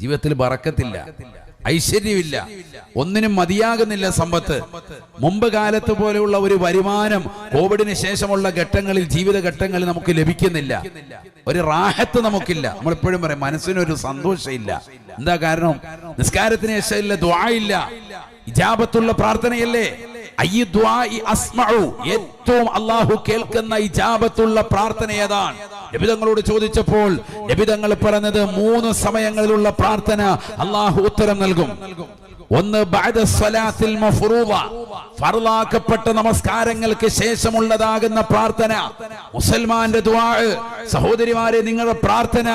ജീവിതത്തിൽ ബറക്കത്തില്ല ഐശ്വര്യമില്ല ഒന്നിനും മതിയാകുന്നില്ല സമ്പത്ത്. മുമ്പ് കാലത്ത് പോലെയുള്ള ഒരു വരുമാനം കോവിഡിന് ശേഷമുള്ള ഘട്ടങ്ങളിൽ ജീവിത ഘട്ടങ്ങളിൽ നമുക്ക് ലഭിക്കുന്നില്ല. ഒരു റാഹത്ത് നമുക്കില്ല. നമ്മളെപ്പോഴും പറയും മനസ്സിനൊരു സന്തോഷമില്ല. എന്താ കാരണം? നിസ്കാരത്തിന് ശേഷമില്ല ദ്വായില്ല ഇജാപത്തുള്ള പ്രാർത്ഥനയല്ലേ. ഏറ്റവും അള്ളാഹു കേൾക്കുന്ന ഇജാബത്തുള്ള പ്രാർത്ഥന ഏതാണ്? നബിതങ്ങളോട് ചോദിച്ചപ്പോൾ നബിതങ്ങൾ പറഞ്ഞത് മൂന്ന് സമയങ്ങളിലുള്ള പ്രാർത്ഥന അള്ളാഹു ഉത്തരം നൽകും. ഒന്ന് ഫർളാക്കപ്പെട്ട നമസ്കാരങ്ങൾക്ക് ശേഷമുള്ളതാകുന്ന പ്രാർത്ഥന. മുസൽമാന്റെ സഹോദരിമാരെ നിങ്ങളുടെ പ്രാർത്ഥന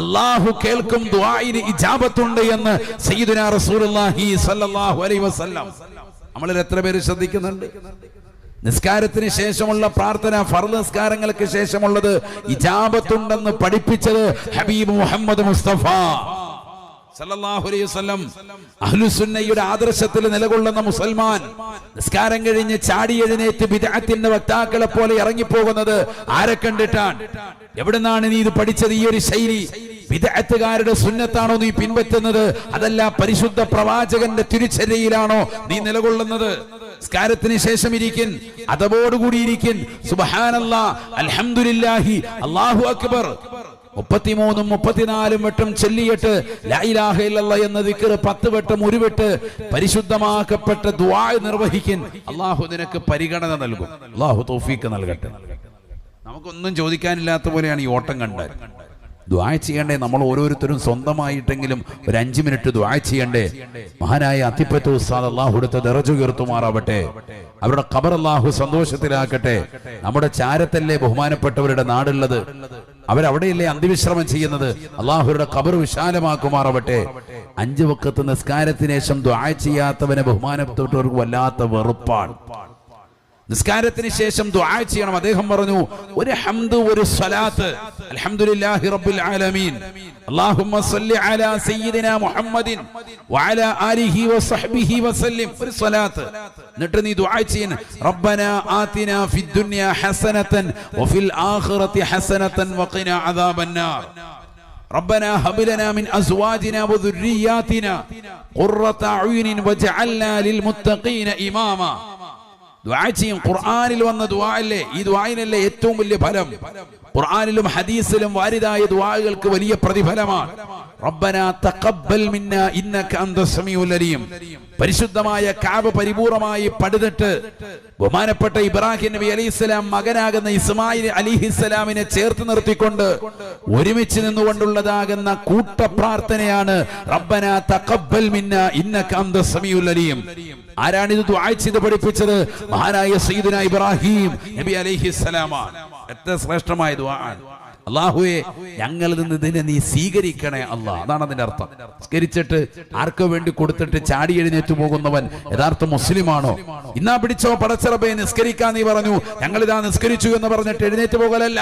അള്ളാഹു കേൾക്കും ദുആഇന് ഇജാബത്തുണ്ട് എന്ന് സയ്യിദുനാ റസൂലുള്ളാഹി സ്വല്ലല്ലാഹു അലൈഹി വസല്ലം. നമ്മളിൽ എത്ര പേര് ശ്രദ്ധിക്കുന്നുണ്ട്? നിസ്കാരത്തിന് ശേഷമുള്ള പ്രാർത്ഥന ഫറു നിസ്കാരങ്ങൾക്ക് ശേഷമുള്ളത് ഇജാബത്തുണ്ടെന്ന് പഠിപ്പിച്ചത് ഹബീബ് മുഹമ്മദ് മുസ്തഫ. ആദർശത്തിൽ നിലകൊള്ളുന്ന മുസൽമാൻ നിസ്കാരം കഴിഞ്ഞ് ചാടി എഴുന്നേറ്റ് വിദഗ്ധത്തിന്റെ വക്താക്കളെ പോലെ ഇറങ്ങിപ്പോകുന്നത് ആരെ കണ്ടിട്ടാണ്? എവിടുന്നാണ് നീ ഇത് പഠിച്ചത്? ഈ ഒരു ശൈലി വിദഗ്ധകാരുടെ സുന്നത്താണോ നീ പിൻപറ്റുന്നത്? അതല്ല പരിശുദ്ധ പ്രവാചകന്റെ തിരിച്ചരിയിലാണോ നീ നിലകൊള്ളുന്നത്? സ്കാരത്തിന് ശേഷം ഇരിക്കൻ അതവോടുകൂടി ഇരിക്കൻ. സുബഹാനല്ലാ അൽഹംദുലില്ലാഹി അല്ലാഹു അക്ബർ. മുപ്പത്തിമൂന്നും മുപ്പത്തിനാലും വട്ടം ചെല്ലിയിട്ട് ലാ ഇലാഹ എന്ന ദിക്ർ പത്ത് വട്ടം ഉരുവിട്ട് പരിശുദ്ധമാക്കപ്പെട്ട ദുആ നിർവഹിക്കൻ. അള്ളാഹു നിനക്ക് പരിഗണന നൽകും. അള്ളാഹു തോഫീക്ക് നൽകട്ടെ. നമുക്കൊന്നും ചോദിക്കാനില്ലാത്ത പോലെയാണ് ഈ ഓട്ടം കണ്ടാൽ ദ്വായ ചെയ്യണ്ടേ? നമ്മൾ ഓരോരുത്തരും സ്വന്തമായിട്ടെങ്കിലും ഒരു അഞ്ചു മിനിറ്റ് ദ്വായ ചെയ്യണ്ടേ? മഹാനായ അത്തിപ്പറ്റ ഉസ്താദ് അള്ളാഹു എടുത്ത ദറജു ഉയർത്തുമാറാവട്ടെ. അവരുടെ ഖബർ അള്ളാഹു സന്തോഷത്തിലാക്കട്ടെ നമ്മുടെ ചാരത്തല്ലേ ബഹുമാനപ്പെട്ടവരുടെ നാടുള്ളത്? അവരവിടെയല്ലേ അന്തിവിശ്രമം ചെയ്യുന്നത്? അള്ളാഹുരുടെ ഖബർ വിശാലമാക്കുമാറാവട്ടെ. അഞ്ചു വക്കത്ത് നിസ്കാരത്തിന് ശേഷം ദ്വായ ചെയ്യാത്തവനെ ബഹുമാനപ്പെട്ടവർക്ക് വല്ലാത്ത വെറുപ്പാണ്. നിസ്കാരത്തിന് ശേഷം ദുആ ചെയ്യണം അദ്ദേഹം പറഞ്ഞു ഒരു ഹംദ് ഒരു സ്വലാത്ത് അൽഹംദുലില്ലാഹി റബ്ബിൽ ആലമീൻ അല്ലാഹുമ്മ സ്വല്ലി അലാ സയ്യിദിനാ മുഹമ്മദിൻ വഅലാ ആലിഹി വസഹ്ബിഹി വസല്ലിം ഒരു സ്വലാത്ത് എന്നിട്ട് നീ ദുആ ചെയ്യണം റബ്ബനാ ആതിനാ ഫിദ് ദുനിയ ഹസനതൻ വഫിൽ ആഖിറതി ഹസനതൻ വഖിനാ അദാബന്നാർ ربنا هب لنا من ازواجنا وذرياتنا قرة اعين واجعلنا للمتقين اماما ദുആ ചെയ്യും. ഖുർആനിൽ വന്ന ദുആ അല്ലേ ഈ ദുആയിനല്ലേ ഏറ്റവും വലിയ ഫലം. ഖുർആനിലും ഹദീസിലും വാരിതായ ദുആകൾക്ക് വലിയ പ്രതിഫലമാണ്. റബ്ബന തഖബ്ബൽ മിന്ന ഇന്നക അന്ത സമീഉൽ അലീം. പരിശുദ്ധമായ കാബ പരിപൂർണമായി പടുതിട്ട് ബഹുമാനപ്പെട്ട ഇബ്രാഹിം നബി അലൈഹിസ്സലാം മകനാകുന്ന ഇസ്മായിൽ അലിഹിസ്സലാമിനെ ചേർത്ത് നിർത്തിക്കൊണ്ട് ഒരുമിച്ച് നിന്നുകൊണ്ടുള്ളതാകുന്ന കൂട്ടപ്രാർത്ഥനയാണ് റബ്ബന തഖബ്ബൽ മിന്ന ഇന്നക അന്ത സമീഉൽ അലീം. ആരാണിത് ദുആ ചെയ്ത് പഠിപ്പിച്ചത്? മഹാനായ സയ്യിദുന ഇബ്രാഹിം നബി അലൈഹിസ്സലാമാണ് എത്ര ശ്രേഷ്ഠമായ ദുആ ആണ്. അള്ളാഹുവെ ഞങ്ങളിൽ നിന്ന് ഇതിനെ നീ സ്വീകരിക്കണേ അല്ലാ. അതാണ് അതിന്റെ അർത്ഥം. സ്കരിച്ചിട്ട് ആർക്ക് വേണ്ടി കൊടുത്തിട്ട് ചാടി എഴുന്നേറ്റ് പോകുന്നവൻ യഥാർത്ഥ മുസ്ലിമാണോ? ഇന്നാ പിടിച്ചോ പടച്ചിറപ്പെ നിസ്കരിക്കാൻ നീ പറഞ്ഞു. ഞങ്ങളിതാ നിസ്കരിച്ചു എന്ന് പറഞ്ഞിട്ട് എഴുന്നേറ്റ് പോകലല്ല.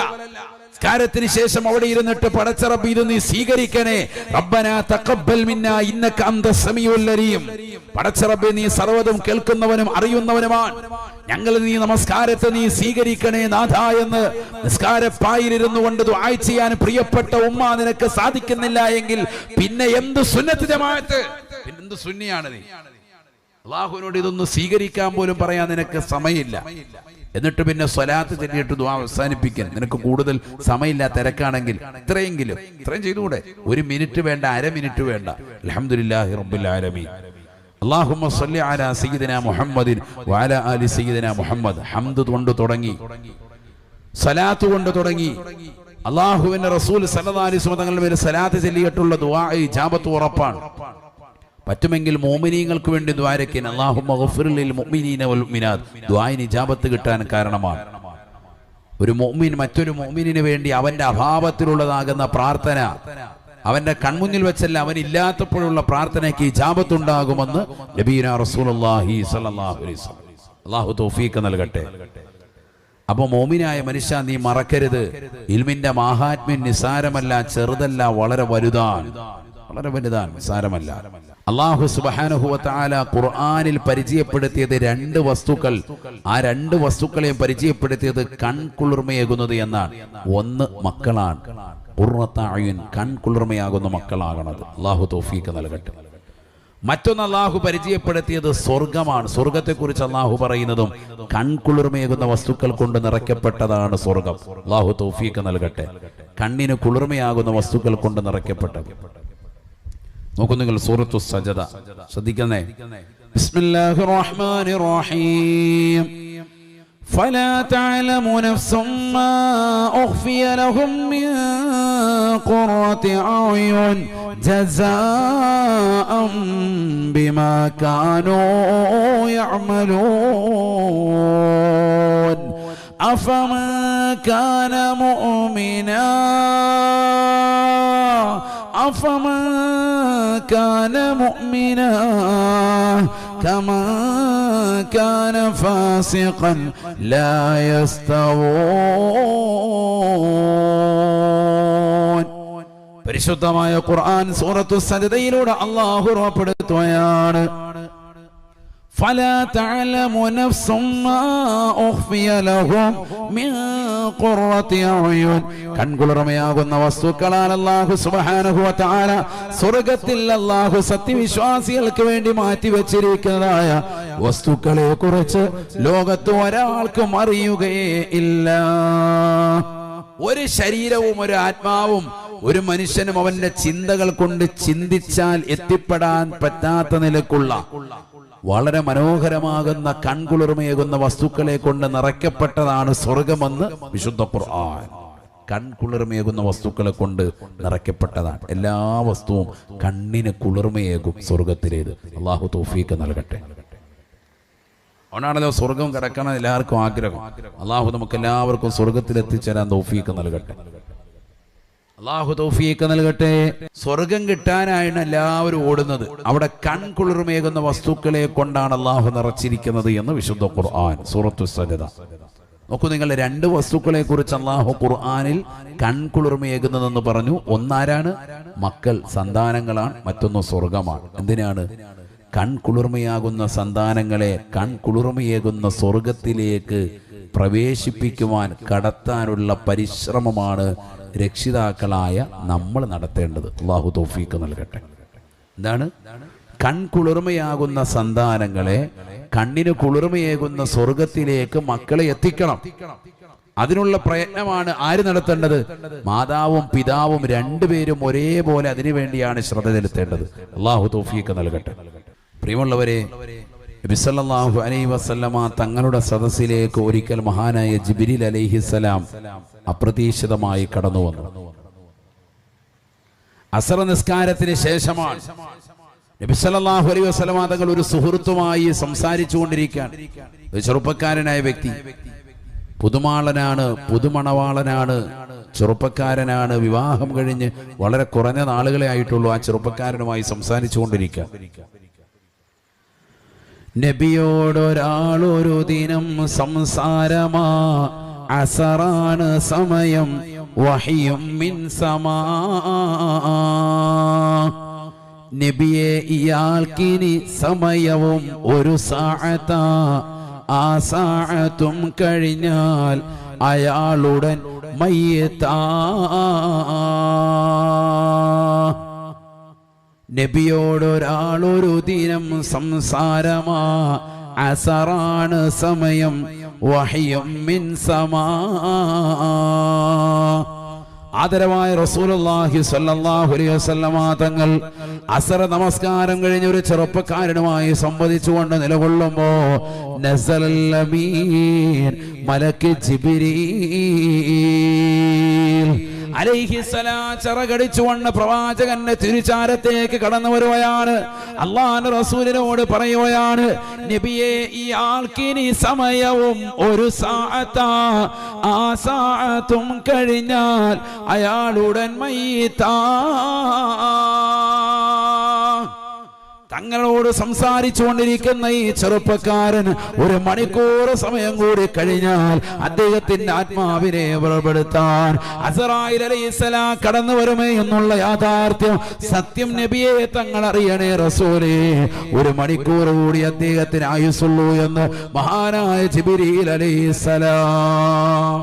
നിസ്കാരത്തിന് ശേഷം അവിടെ ഇരുന്നിട്ട് പടച്ചറപ്പ് ഇത് നീ സ്വീകരിക്കണേ. റബ്ബന തഖബ്ബൽ മിന്ന ഇന്നക അന്ത സമീഉൽ അലീം. പടച്ചറബ് നീ സർവതും കേൾക്കുന്നവനും അറിയുന്നവനുമാണ്. ഞങ്ങൾ നീ നമസ്കാരത്തെ നീ സ്വീകരിക്കണേ നാഥ എന്ന്. നിസ്കാരപ്പായിലിരുന്നു കൊണ്ട് ദുആ ചെയ്യാൻ പ്രിയപ്പെട്ട ഉമ്മ നിനക്ക് സാധിക്കുന്നില്ല എങ്കിൽ പിന്നെ എന്ത് സുന്നത്ത് ജമാഅത്ത്? പിന്നെ എന്ത് സുന്നിയാണ് നീ? അള്ളാഹുവിനോട് ഇതൊന്ന് സ്വീകരിക്കാൻ പോലും പറയാൻ നിനക്ക് സമയമില്ല. എന്നിട്ട് പിന്നെ സ്വലാത്ത് ചെല്ലിയിട്ട് ദുആ അവസാനിപ്പിക്കാൻ. നിനക്ക് കൂടുതൽ സമയമില്ല തിരക്കാണെങ്കിൽ ഇത്രയെങ്കിലും ഇത്രയും ചെയ്തുകൂടെ. ഒരു മിനിറ്റ് വേണ്ട അര മിനിറ്റ് വേണ്ട. റബ്ബിൽ ആലമീൻ. അല്ലാഹുമ്മ സല്ലി അലാ സയ്യിദിനാ മുഹമ്മദിൻ വഅലാ ആലി സയ്യിദിനാ മുഹമ്മദ്. ഹംദ് കൊണ്ട് തുടങ്ങി. സലാത്ത് കൊണ്ട് തുടങ്ങി. അള്ളാഹുവിന്റെ റസൂൽ സല്ലല്ലാഹി അലൈഹി വസല്ലം തങ്ങളുടെ മേൽ സലാത്ത് ചൊല്ലിയിട്ടുള്ള ദുആ ഇജാബത്ത് ഉറപ്പാണ്. പറ്റുമെങ്കിൽ മോമിനീങ്ങൾക്ക് വേണ്ടി ദ്വാരക്കിൻ. ദ്വായിന് ജാപത്ത് കിട്ടാൻ കാരണമാണ്. ഒരു മോമിൻ മറ്റൊരു മോമിനിന് വേണ്ടി അവന്റെ അഭാവത്തിലുള്ളതാകുന്ന പ്രാർത്ഥന അവന്റെ കൺമുന്നിൽ വെച്ചല്ല അവൻ ഇല്ലാത്തപ്പോഴുള്ള പ്രാർത്ഥനയ്ക്ക് ജാപത്തുണ്ടാകുമെന്ന് നബീന അള്ളാഹു തൗഫീഖ് നൽകട്ടെ. അപ്പൊ മോമിനായ മനുഷ്യ നീ മറക്കരുത്. ഇൽമിന്റെ മാഹാത്മ്യം നിസാരമല്ല ചെറുതല്ല വളരെ വലുതാണ്. വളരെ വലുതാണ് നിസാരമല്ല. അള്ളാഹു സുബാനുഹുവല ഖുർആാനിൽ പരിചയപ്പെടുത്തിയത് രണ്ട് വസ്തുക്കൾ. ആ രണ്ട് വസ്തുക്കളെയും പരിചയപ്പെടുത്തിയത് കൺകുളിർമയേകുന്നത് എന്നാണ്. ഒന്ന് മക്കളാണ്. ഉറത്തായൻ കൺകുളിർമയാകുന്ന മക്കളാകണത്. അള്ളാഹു തോഫീക്ക് നൽകട്ടെ. മറ്റൊന്ന് അള്ളാഹു പരിചയപ്പെടുത്തിയത് സ്വർഗമാണ് സ്വർഗത്തെക്കുറിച്ച് അള്ളാഹു പറയുന്നതും കൺകുളിർമയേകുന്ന വസ്തുക്കൾ കൊണ്ട് നിറയ്ക്കപ്പെട്ടതാണ് സ്വർഗം അള്ളാഹു തോഫീക്ക് നൽകട്ടെ. കണ്ണിന് കുളിർമയാകുന്ന വസ്തുക്കൾ കൊണ്ട് നിറയ്ക്കപ്പെട്ടത്. നോക്കൂ നിങ്ങൾ സൂറത്തു സജദ ശ്രദ്ധിക്കുന്നേ ബിസ്മില്ലാഹിർ റഹ്മാനിർ റഹീം فلا تعلم نفس ما أخفي لهم من قرة أعين جزاء بما كانوا يعملون أفمن كان مؤمنا أفمن كان مؤمنا كمن كان فاسقا لا يستوون പരിശുദ്ധമായ ഖുർആൻ സൂറത്തു സജദയിലൂടെ അള്ളാഹു ഉറപ്പെടുത്തുകയാണ് فلا تعلم نفس ما أخفي لهم من قرة أعين കൺകുളിർമയാകുന്ന വസ്തുക്കളാൽ അല്ലാഹു സുബ്ഹാനഹു വ തആല സ്വർഗ്ഗത്തിൽ അല്ലാഹു സത്യവിശ്വാസികൾക്ക് വേണ്ടി മാറ്റി വെച്ചിരിക്കുന്നതായ വസ്തുക്കളെ കുറിച്ച് ലോകത്ത് ഒരാൾക്കും അറിയുകയേ ഇല്ല ഒരു ശരീരവും ഒരു ആത്മാവും ഒരു മനുഷ്യനും അവന്റെ ചിന്തകൾ കൊണ്ട് ചിന്തിച്ചാൽ എത്തിപ്പെടാൻ പറ്റാത്ത നിലക്കുള്ള വളരെ മനോഹരമാകുന്ന കൺകുളിർമയേകുന്ന വസ്തുക്കളെ കൊണ്ട് നിറയ്ക്കപ്പെട്ടതാണ് സ്വർഗമെന്ന് വിശുദ്ധ ഖുർആൻ. കൺകുളിർമയേകുന്ന വസ്തുക്കളെ കൊണ്ട് നിറയ്ക്കപ്പെട്ടതാണ്. എല്ലാ വസ്തുവും കണ്ണിന് കുളിർമയേകും സ്വർഗത്തിലേത്. അള്ളാഹു തോഫീക്ക് നൽകട്ടെ. അതുകൊണ്ടാണല്ലോ സ്വർഗം കിടക്കണം എല്ലാവർക്കും ആഗ്രഹം. അള്ളാഹു നമുക്ക് എല്ലാവർക്കും സ്വർഗത്തിൽ എത്തിച്ചേരാൻ തോഫീക്ക് നൽകട്ടെ. അള്ളാഹു തൗഫീക്ക് നൽകട്ടെ. സ്വർഗം കിട്ടാനായാണ് എല്ലാവരും ഓടുന്നത്. അവിടെ കൺകുളിർമേകുന്ന വസ്തുക്കളെ കൊണ്ടാണ് അള്ളാഹു നിറച്ചിരിക്കുന്നത് എന്ന് വിശുദ്ധ ഖുർആൻ സൂറത്തു സജത നോക്കൂ നിങ്ങൾ രണ്ട് വസ്തുക്കളെ കുറിച്ച് അള്ളാഹു ഖുർആനിൽ കൺകുളിർമയേകുന്നതെന്ന് പറഞ്ഞു. ഒന്നാരാണ്? മക്കൾ സന്താനങ്ങളാണ്. മറ്റൊന്ന് സ്വർഗമാണ്. എന്തിനാണ്? കൺകുളിർമയാകുന്ന സന്താനങ്ങളെ കൺകുളിർമയേകുന്ന സ്വർഗത്തിലേക്ക് പ്രവേശിപ്പിക്കുവാൻ കടത്താനുള്ള പരിശ്രമമാണ് രക്ഷിതാക്കളായ നമ്മൾ നടത്തേണ്ടത്. അള്ളാഹു തോഫീക്ക് നൽകട്ടെ. എന്താണ്? കൺകുളിർമയാകുന്ന സന്താനങ്ങളെ കണ്ണിന് കുളിർമയേകുന്ന സ്വർഗത്തിലേക്ക് മക്കളെ എത്തിക്കണം. അതിനുള്ള പ്രയത്നമാണ് ആര് നടത്തേണ്ടത്? മാതാവും പിതാവും രണ്ടുപേരും ഒരേപോലെ അതിനുവേണ്ടിയാണ് ശ്രദ്ധ ചെലുത്തേണ്ടത്. അള്ളാഹു തോഫീക്ക് നൽകട്ടെ. പ്രിയമുള്ളവരെ ബിസല്ലാഹു അലൈ വസല്ലമ തങ്ങളുടെ സദസ്സിലേക്ക് ഒരിക്കൽ മഹാനായ ജിബിരിൽ അലൈഹിസലാം അപ്രതീക്ഷിതമായി കടന്നു വന്നു. അസറ നിസ്കാരത്തിന് ശേഷമാണ് നബിസല്ലാഹു അലൈ വസല്ലമ തങ്ങൾ ഒരു സുഹൃത്തുമായി സംസാരിച്ചു കൊണ്ടിരിക്കുകയാണ്. ചെറുപ്പക്കാരനായ വ്യക്തി പുതുമാളനാണ് പുതുമണവാളനാണ് ചെറുപ്പക്കാരനാണ്. വിവാഹം കഴിഞ്ഞ് വളരെ കുറഞ്ഞ നാളുകളെ ആയിട്ടുള്ളൂ ആ ചെറുപ്പക്കാരനുമായി സംസാരിച്ചു കൊണ്ടിരിക്കുക നബിയോടൊരാളൊരു ദിനം സംസാരമാ അസറാണ് സമയം വഹിയും മിൻ സമാ. നബിയെ ഇയാൾക്കിനി സമയവും ഒരു സാഴത്ത ആ സാഴത്തും കഴിഞ്ഞാൽ അയാളുടൻ മയ്യത്താ. നബിയോടൊരാളൊരു ദിനം സംസാരമാ. അസറാണ് സമയം വഹിയും മിൻ സമാ. ആദരവായ അലൈഹി വസല്ലമ തങ്ങൾ അസറ നമസ്കാരം കഴിഞ്ഞ ഒരു ചെറുപ്പക്കാരനുമായി സംവദിച്ചുകൊണ്ട് നിലകൊള്ളുമ്പോ നസലൽ അമീൻ മലക്ക് ജിബ്രീൽ ചിറകടിച്ചുകൊണ്ട് പ്രവാചകന്റെ തിരിച്ചാരത്തേക്ക് കടന്നു വരുകയാണ്. അള്ളാഹ് റസൂലിനോട് പറയുകയാണ് നബിയെ ഈ ആൾക്കിനി സമയവും ഒരു സാഅത്താ. ആ സാഅത്തും കഴിഞ്ഞാൽ അയാളുടൻ മയ്യത്താ. തങ്ങളോട് സംസാരിച്ചുകൊണ്ടിരിക്കുന്ന ഈ ചെറുപ്പക്കാരൻ ഒരു മണിക്കൂർ സമയം കൂടി കഴിഞ്ഞാൽ അദ്ദേഹത്തിന്റെ ആത്മാവിനെ പുറപ്പെടുത്താൻ അസറായി അലൈസല കടന്നു വരുമേ എന്നുള്ള യാഥാർത്ഥ്യം സത്യം നബിയെ തങ്ങൾ അറിയണേ റസൂലേ. ഒരു മണിക്കൂർ കൂടി അദ്ദേഹത്തിന് ആയുസുള്ളൂ എന്ന് മഹാനായ ജിബിരിയിൽ അലൈഹിസ്സലാം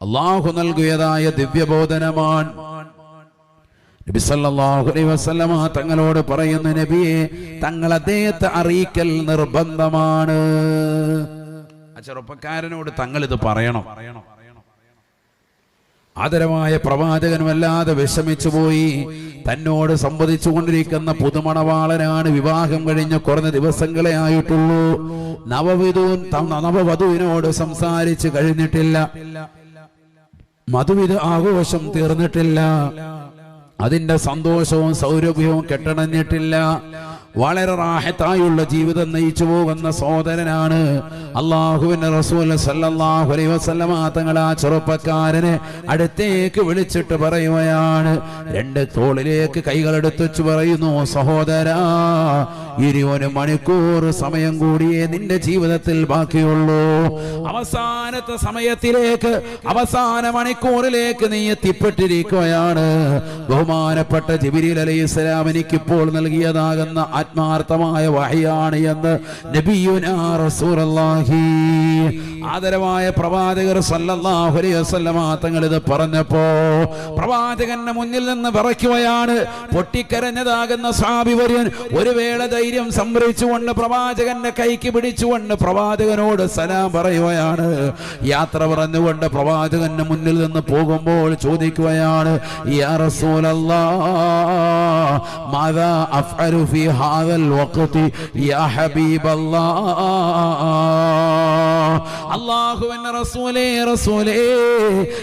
അള്ളാഹു നൽകിയതായ ദിവ്യബോധനമാണ് വസല്ലമ തങ്ങളോട് പറയുന്ന നബിയെ തങ്ങൾ അദ്ദേഹത്തെ അറിയിക്കൽ നിർബന്ധമാണ്. ആ ചെറുപ്പക്കാരനോട് തങ്ങൾ ഇത് പറയണം. ആദരമായ പ്രവാചകൻ വല്ലാതെ വിഷമിച്ചു പോയി തന്നോട് സംവദിച്ചു കൊണ്ടിരിക്കുന്ന പുതുമണവാളനാണ് വിവാഹം കഴിഞ്ഞ കുറഞ്ഞ ദിവസങ്ങളെ ആയിട്ടുള്ളൂ. നവവിധു നവവധുവിനോട് സംസാരിച്ചു കഴിഞ്ഞിട്ടില്ല. മധുവിധ ആഘോഷം തീർന്നിട്ടില്ല. അതിന്റെ സന്തോഷവും സൗരഭ്യവും കെട്ടണഞ്ഞിട്ടില്ല വളരെ റാഹത്തായുള്ള ജീവിതം നയിച്ചു പോകുന്ന സഹോദരനാണ് അള്ളാഹുവിന്റെ റസൂൽ സല്ലല്ലാഹു അലൈഹി വസല്ലമ. തങ്ങൾ ആ ചെറുപ്പക്കാരനെ അടുത്തേക്ക് വിളിച്ചിട്ട് പറയുകയാണ്. രണ്ട് തോളിലേക്ക് കൈകളെടുത്ത് പറയുന്നു സഹോദരാ ഇരുപത് മണിക്കൂർ സമയം കൂടിയേ നിന്റെ ജീവിതത്തിൽ ബാക്കിയുള്ളൂ. അവസാനത്തെ സമയത്തിലേക്ക് അവസാന മണിക്കൂറിലേക്ക് നീ എത്തിപ്പെട്ടിരിക്കുകയാണ്. ബഹുമാനപ്പെട്ട ജബിരി അലൈഹി സ്വലാം എനിക്കിപ്പോൾ നൽകിയതാകുന്ന ആത്മാർത്ഥമായ വഹിയാണ് എന്ന് നബിയുനാ റസൂലുള്ളാഹി ആദരവായ പ്രവാചകർ സല്ലല്ലാഹു അലൈഹി വസല്ലമ തങ്ങൾ ഇത് പറഞ്ഞപ്പോ പ്രവാചകന്റെ മുന്നിൽ നിന്ന് വിറയ്ക്കുകയാണ്. പൊട്ടിക്കരഞ്ഞതാകുന്ന സ്വാഭിവര്യൻ ഒരു വേള ധൈര്യം സംഭരിച്ചുകൊണ്ട് പ്രവാചകന്റെ കൈക്ക് പിടിച്ചുകൊണ്ട് പ്രവാചകനോട് സലാം പറയുകയാണ്. യാത്ര പറഞ്ഞുകൊണ്ട് പ്രവാചകന്റെ മുന്നിൽ നിന്ന് പോകുമ്പോൾ ചോദിക്കുകയാണ് യാ റസൂലല്ലാ മാതാ അഫ്അലു ഫീ ഹാദൽ വഖതി യാ ഹബീബല്ലാ അള്ളാഹുവിന്റെ റസൂലേ റസൂലേ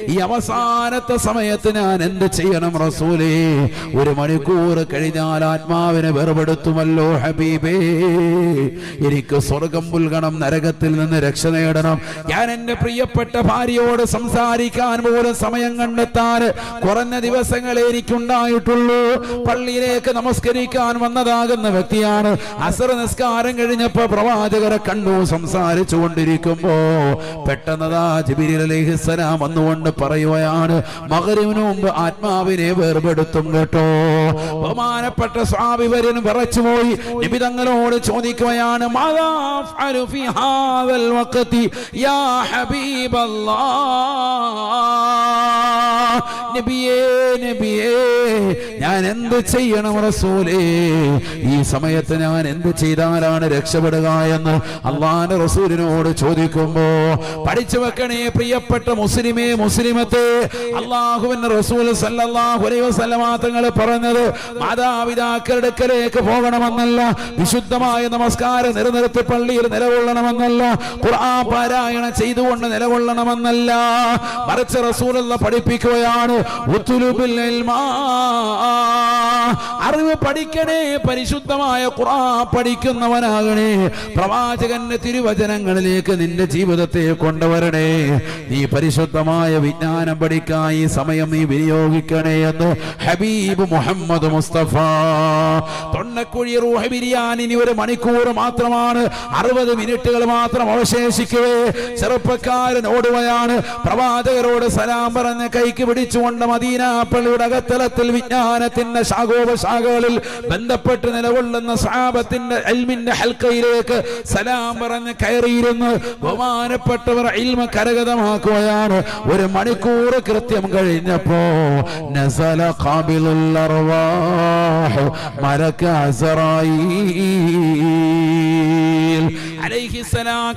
ഈ അവസാനത്തെ സമയത്ത് ഞാൻ എന്ത് ചെയ്യണം റസൂലേ? ഒരു മണിക്കൂർ കഴിഞ്ഞാൽ ആത്മാവിനെ വേർപെടുത്തുമല്ലോ ഹബീബേ. എനിക്ക് സ്വർഗം പുൽകണം നരകത്തിൽ നിന്ന് രക്ഷ നേടണം. ഞാൻ എന്റെ പ്രിയപ്പെട്ട ഭാര്യയോട് സംസാരിക്കാൻ പോലും സമയം കണ്ടെത്താൻ കുറഞ്ഞ ദിവസങ്ങളെ എനിക്കുണ്ടായിട്ടുള്ളൂ. പള്ളിയിലേക്ക് നമസ്കരിക്കാൻ വന്നതാകുന്ന വ്യക്തിയാണ്. അസർ നിസ്കാരം കഴിഞ്ഞപ്പോ പ്രവാചകരെ കണ്ടു സംസാരിച്ചു കൊണ്ടിരിക്കുമ്പോ പെട്ടെന്നതാ ജിബിരിൽ അലൈഹിസ്സലാം വന്നുകൊണ്ട് പറയുകയാണ് മകരിവിന് മുമ്പ് ആത്മാവിനെ വേർപെടുത്തും കേട്ടോ. ബഹുമാനപ്പെട്ട സ്വാമി വരൻ വിറച്ചുപോയി നബി തങ്ങളോട് ചോദിക്കുകയാണ് യാ നബിയേ നബിയേ ഞാൻ എന്ത് ചെയ്യണം റസൂലേ? ഈ സമയത്ത് ഞാൻ എന്ത് ചെയ്താലാണ് രക്ഷപ്പെടുക എന്ന് അള്ളാന്റെ റസൂലിനോട് ചോദിക്കുമ്പോ പഠിച്ചു വെക്കണേ പ്രിയപ്പെട്ട മുസ്ലിമേ മുസ്ലിമത്തെ. അള്ളാഹുവിന്റെ റസൂൽ സല്ലല്ലാഹു അലൈഹി വസല്ലമ പറഞ്ഞത് മാതാപിതാക്കളുടെ അടുക്കലേക്ക് പോകണമെന്നല്ല വിശുദ്ധമായ നമസ്കാരം നിലനിർത്തി പള്ളിയിൽ നിലകൊള്ളണമെന്നല്ല ഖുർആൻ പാരായണം ചെയ്തുകൊണ്ട് നിലകൊള്ളണമെന്നല്ല. മറിച്ച് റസൂൽ പഠിപ്പിക്കുകയാണ്. അറിവ് പഠിക്കണേ പരിശുദ്ധമായ ഖുർആൻ പഠിക്കുന്നവനാകണേ. പ്രവാചകന്റെ തിരുവചനങ്ങളിലേക്ക് നിന്റെ ജീവിതത്തെ കൊണ്ടുവരണേ. നീ പരിശുദ്ധമായ വിജ്ഞാനം പഠിക്കാൻ ഈ സമയം നീ വിനിയോഗിക്കണേ എന്ന് ഹബീബ് മുഹമ്മദ് മുസ്തഫ. തൊണ്ണക്കുഴി റൂഹ ബിരിയാൻ ഇനി ഒരു മണിക്കൂർ മാത്രമാണ്. അറുപത് മിനിറ്റുകൾ മാത്രം അവശേഷിക്കവേ. ചെറുപ്പക്കാരൻ ഓടുകയാണ്. പ്രവാചകരോട് സലാം പറഞ്ഞ് കൈക്ക് പിടിച്ചുകൊണ്ട് മദീന പള്ളിയുടെ അകത്തലത്തിൽ വിജ്ഞാനത്തിന്റെ ശാഖോപശാഖകളിൽ ബന്ധപ്പെട്ട് നിലകൊള്ളുന്ന സാപത്തിന്റെ അൽമിന്റെ ഹൽക്കയിലേക്ക് സലാം പറഞ്ഞ് കയറിയിരുന്ന്. ബഹുമാനപ്പെട്ടവർ ഇൽമ കരഗതമാക്കുകയാണ്. ഒരു മണിക്കൂർ കൃത്യം കഴിഞ്ഞപ്പോ നസല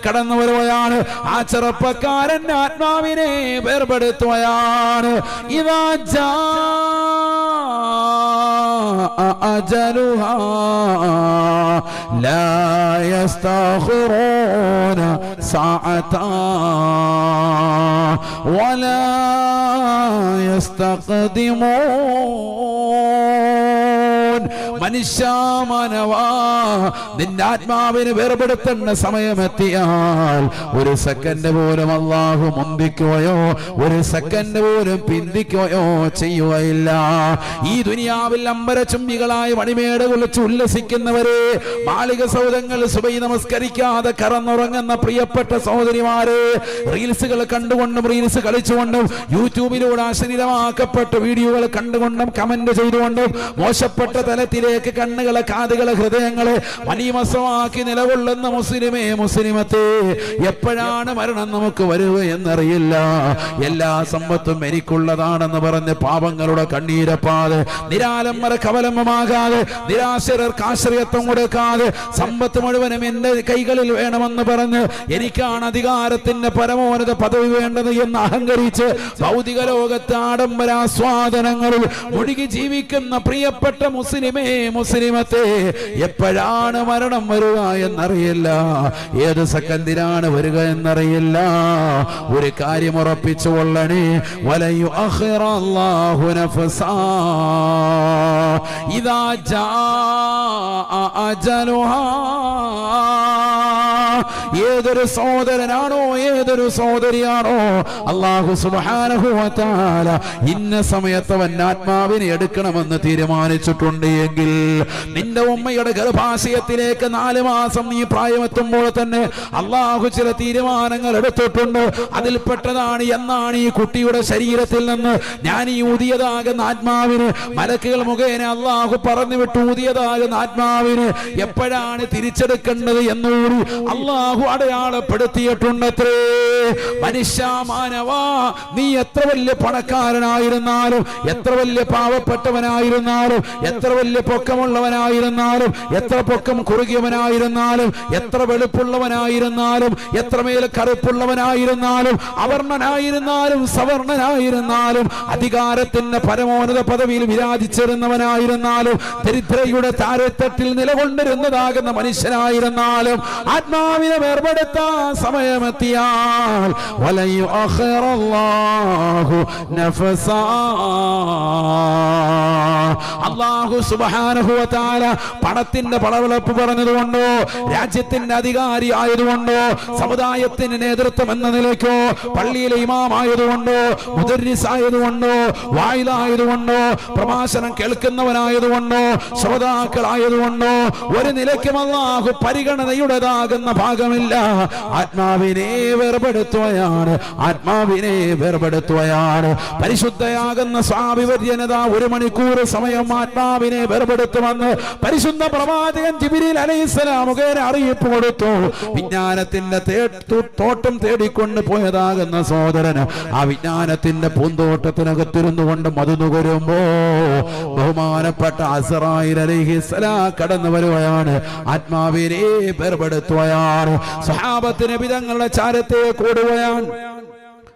കടന്നു ആ ചെറുപ്പക്കാരൻ ആത്മാവിനെ വേർപെടുത്തുകയാണ്. ഇവാ أجلها. لا يستأخرون ساعة ولا يستقدمون. മനുഷ്യാമാനവാ നിന്റെ ആത്മാവിന് വേർപെടുത്തേണ്ട സമയമെത്തിയാൽ ഒരു സെക്കൻഡ് പോലും അള്ളാഹു മുന്തിക്കുകയോ ഒരു സെക്കൻഡ് പോലും പിന്തിക്കുകയോ ചെയ്യുകയില്ല. ഈ ദുനിയാവിൽ അമ്പരചുംബികളായ മണിമേട് കുളിച്ച് ഉല്ലസിക്കുന്നവരെ മാളിക സൗദങ്ങൾ സുബൈ നമസ്കരിക്കാതെ കറന്നുറങ്ങുന്ന പ്രിയപ്പെട്ട സഹോദരിമാരെ റീൽസുകൾ കണ്ടുകൊണ്ടും റീൽസ് കളിച്ചുകൊണ്ടും യൂട്യൂബിലൂടെ അശ്ലീലമാക്കപ്പെട്ട വീഡിയോകൾ കണ്ടുകൊണ്ടും കമന്റ് ചെയ്തുകൊണ്ടും മോശപ്പെട്ട തലത്തിൽ നരകത്തിലേക്ക് കണ്ണുകളെ കാതുകളെ ഹൃദയങ്ങളെ മലീമസമാക്കി നിലകൊള്ളുന്ന മുസ്ലിമേ മുസ്ലിമത്തെ എപ്പോഴാണ് മരണം നമുക്ക് വരുക എന്നറിയില്ല. എല്ലാ സമ്പത്തും എനിക്കുള്ളതാണെന്ന് പറഞ്ഞ് പാപങ്ങളുടെ കണ്ണീരപ്പാതെ നിരാലംബര കവലംബമാകാതെ നിരാശരർക്ക് ആശ്രയത്വം കൊടുക്കാതെ സമ്പത്ത് മുഴുവനും എന്റെ കൈകളിൽ വേണമെന്ന് പറഞ്ഞ് എനിക്കാണ് അധികാരത്തിന്റെ പരമോന്നത പദവി വേണ്ടത് എന്ന് അഹങ്കരിച്ച് ഭൗതിക ലോകത്തെ ആഡംബരാസ്വാദനങ്ങളിൽ മുഴുകി ജീവിക്കുന്ന പ്രിയപ്പെട്ട മുസ്ലിമേ മുസ്ലിമത്തെ എപ്പോഴാണ് മരണം വരിക എന്നറിയില്ല. ഏത് സെക്കൻഡിലാണ് വരിക എന്നറിയില്ല. ഒരു കാര്യം ഉറപ്പിച്ചു കൊള്ളണേ. വലയു അഹ്റാഹു അജലുഹാ. ഏതൊരു സഹോദരനാണോ ഏതൊരു സഹോദരിയാണോ അള്ളാഹു സുബാനഹുവത്താല ഇന്ന സമയത്ത് അവൻ ആത്മാവിനെ എടുക്കണമെന്ന് തീരുമാനിച്ചിട്ടുണ്ട്. എങ്കിൽ നിന്റെ ഉമ്മയുടെ ഗർഭാശയത്തിലേക്ക് നാല് മാസം നീ പ്രായമെത്തുമ്പോൾ തന്നെ അള്ളാഹു ചില തീരുമാനങ്ങൾ എടുത്തിട്ടുണ്ട്. അതിൽപ്പെട്ടതാണ് എന്നാണ് ഈ കുട്ടിയുടെ ശരീരത്തിൽ നിന്ന് ഞാൻ ഈ ഊതിയതാകുന്ന ആത്മാവിന് മലക്കുകൾ മുഖേന അള്ളാഹു പറഞ്ഞു വിട്ട് ഊതിയതാകുന്ന ആത്മാവിന് എപ്പോഴാണ് തിരിച്ചെടുക്കേണ്ടത് എന്നുകൂടി അള്ളാഹു അടയാളപ്പെടുത്തിയിട്ടുണ്ടത്രേ. മനുഷ്യ മാനവാ നീ എത്ര വലിയ പണക്കാരനായിരുന്നാലും എത്ര വലിയ പാവപ്പെട്ടവനായിരുന്നാലും എത്ര വലിയ പൊക്കമുള്ളവനായിരുന്നാലും എത്ര പൊക്കം കുറുകിയവനായിരുന്നാലും എത്ര വെളുപ്പുള്ളവനായിരുന്നാലും എത്രമേൽ കറുപ്പുള്ളവനായിരുന്നാലും അവർണനായിരുന്നാലും സവർണനായിരുന്നാലും അധികാരത്തിന്റെ പരമോന്നത പദവിയിൽ വിരാജിച്ചിരുന്നവനായിരുന്നാലും ദരിദ്രയുടെ താരത്തട്ടിൽ നിലകൊണ്ടിരുന്നതാകുന്ന മനുഷ്യനായിരുന്നാലും ആത്മാവിനെ വേർപെടുത്താൻ സമയമെത്തിയാൽ അള്ളാഹു പണത്തിന്റെ പടവിളപ്പ് പറഞ്ഞതുകൊണ്ടോ രാജ്യത്തിന്റെ അധികാരി ആയതുകൊണ്ടോ സമുദായത്തിന് നേതൃത്വം എന്ന നിലയ്ക്കോ പള്ളിയിലെ ഇമാമായതുകൊണ്ടോ മുദരിസ് ആയതുകൊണ്ടോ വായിലായതുകൊണ്ടോ പ്രഭാഷണം കേൾക്കുന്നവനായതുകൊണ്ടോ ശ്രോതാക്കളായതുകൊണ്ടോ ഒരു നിലയ്ക്കും അള്ളാഹു പരിഗണനയുടേതാകുന്ന ഭാഗമില്ല. ആത്മാവിനെ വേർപെടുത്തുകയാണ് ആത്മാവിനെ വേർപെടുത്തുകയാണ് പരിശുദ്ധയാകുന്ന സ്വാഭിപര്യനത ഒരു മണിക്കൂർ സമയം ആത്മാവിനെ വേർപെടുത്തുമെന്ന് പരിശുദ്ധ പ്രവാചകൻ ജിബിരിൽ അലൈഹിസ്സലാം മുഖേന അറിയിപ്പ് കൊടുത്തു. വിജ്ഞാനത്തിന്റെ തോട്ടം തേടിക്കൊണ്ട് പോയതാകുന്ന സഹോദരന് ആ വിജ്ഞാനത്തിന്റെ പൂന്തോട്ടത്തിനകത്തിരുന്നു കൊണ്ട് മധു നുകരുമ്പോ ബഹുമാനപ്പെട്ട അസറായിൽ അലൈഹിസ്സലാം കടന്നു വരുകയാണ്. ആത്മാവിനെ വേർപെടുത്തുകയാണ് സഹാബത്തിന് വിധങ്ങളുടെ ചാരത്തെ കൂടുകയാണ്.